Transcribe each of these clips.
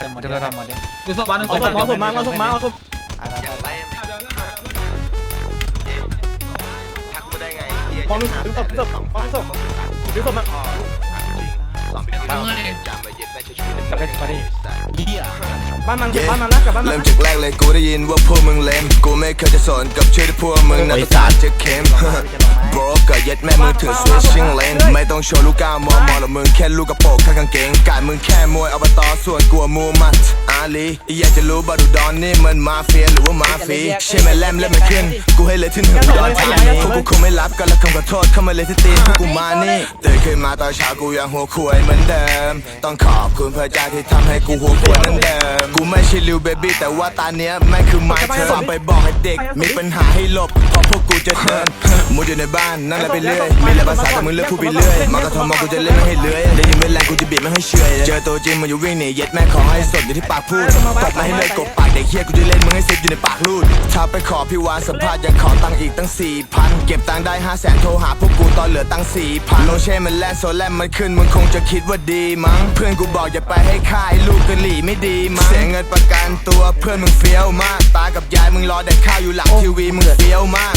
จะระดับมาดิดูศพวันหนึ่งเอาศพเอาศพมาเอาศพมาเอาศพอย่างไรทักมาได้ไงเฮียพร้อมศพศพศพพร้อมศพดูศพมาสองปีที่แล้ว จำมาเย็บได้ช่วยช่วยกลับไปมาดิเฮียบ้านมันบ้านมันนะกลับบ้านมันเริ่มจากแรกเลยกูได้ยินว่าพวกมึงเลมกูไม่เคยจะสนกับชื่อที่พวกมึงนั้นตาจะเข้ม bro ก็ยัดแม่มึงถือ switching lane ไม่ต้องโชว์ลูกก้าวมอมอหรอกมึงแค่ลูกกระโปรงข้างกางเกงกายมึงแค่มวยอบตส่วนกลัวมูมัดอาลีอยากจะรู้บาดูดอนนี่มันมาเฟียหรือว่ามาฟีใช่ไหมแลมเล่นมันขึ้น กูให้เลยที่หนึ่งอุดอนธานีพวกกูคงไม่รับกันแล้วคำขอโทษเข้ามาเลยที่ตีนพวกกูมานี่ตื่น ขึ้นมาตอนเช้ากูยังหัวควยเหมือนเดิม ต้องขอบคุณพระเจ้าที่ทำให้กูหัวควยเหมือนเดิม กูไม่ใช่ลิวเบบี้แต่ว่าตาเนี้ยแม่งคือไม้เธอฝากไปบอกให้เด็ก มีปัญหาให้หลบเพราะพวกกูจะเชิญ มุดอยู่ในบ้านนั่งแล้วไปเรื่อยมีอะไรภาษาแต่มึงเลือกพูดไปเรื่อยมากระทำมากูจะเล่นไม่ให้เลื้อยได้ยินเป็นแรงกูจะบีบไม่ให้เฉอยเจอตัวจริงมันอยู่วิ่งหนีเย็ดแม่ขอให้สดอยู่ที่ปากพูดตบมาให้เลยกบปากเด็กเฮียกูจะเล่นมึงให้ซิดอยู่ในปากลูดถ้าไปขอพี่วานสัมภาษณ์ยังขอตังค์อีกตั้งสี่พันเก็บตังค์ได้ห้าแสนโทรหาพวกกูตอนเหลือตังค์สี่พันโลเช่มันแล่นโซแลมมันขึ้นมึงคงจะคิดว่าดีมั้ง เพื่อนกูบอกอย่าไปให้ค่ายลูกกะหลี่ไม่ดีมั้งเสียเงินประกันตัวเพื่อนมึงเฟี้ยวมาก ตากับยายมึงรอแดกข้าวอยู่หลังทีวีมึงเฟี้ยวมาก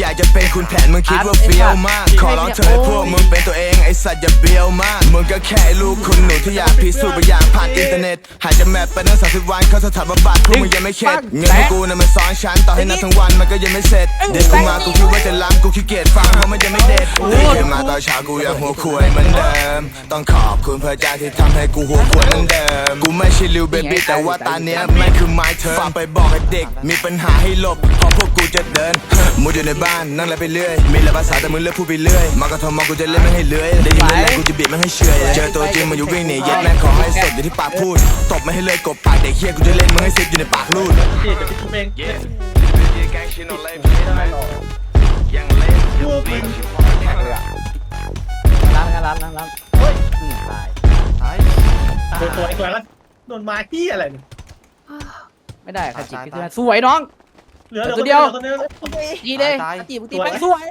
อยากจะเป็นคุณแผนมึงคิดว่าเฟี้ยวมาก ขอร้องเธอให้พวกมึงเป็นตัวเองไอสัตว์อย่าเบี้ยวมาก มึงก็แค่ลูกคนหนูที่อยากพิสูจน์บางอย่างผ่านอินเทอร์เน็ต หายจะแมปไปตั้งสามสิบวันเข้าสถานบำบัดพวกมึงยังไม่เข็ดเงินของกูน่ะมันซ้อนชั้นต่อให้นับทั้งวันมันก็ยังไม่เสร็จ เด็กกูมากูคิดว่าจะล้ำกูขี้เกียจฟังเพราะมันยังไม่เด็ดตื่นขึ้นมาตอนเช้ากูยังหัวควายเหมือนเดิม ต้องขอบคุณพระเจ้าที่ทำให้กูหัวควายเหมือนเดิม กูไม่ใช่ลิวเบบี้แต่ว่าตาเนี้ยแม่งคือไม้เธอฝากไปบอกให้เด็กมีปัญหาให้หลบเพราะพวกกูจะเดินมุดอยู่ในบ้านนั่งแล้วไปเรื่อย มีหลายภาษาแต่มึงเลือกพูดไปเรื่อย มากระทำมากูจะเล่นไม่ให้เลื้อยได้ยินเป็นแรงกูจะบีบไม่ให้เฉอยเจอตัวจริงมันอยู่วิ่งหนีเย็ดแม่งขอให้สดอยู่ที่ปากพูด ตบไม่ให้เลยกบปากเด็กเฮียกูจะเล่นมึงให้ซิดอยู่ในปากลูดพี่เดี๋ยวพี่ทุบเองเฮียแกงชิโนเล่ยังเล่นยังบิงชิวแข่งเลยร้านร้านร้านร้านเฮ้ยตายตัวตัวไอ้ตัวแล้วโดนไม้ที่อะไรเนี่ยไม่ได้ใครจีบพี่เพื่อนสวยน้อง เหลือเหลือตัวเดียวตัวเดียวดีเลยจีบมึงตีแม่งสวย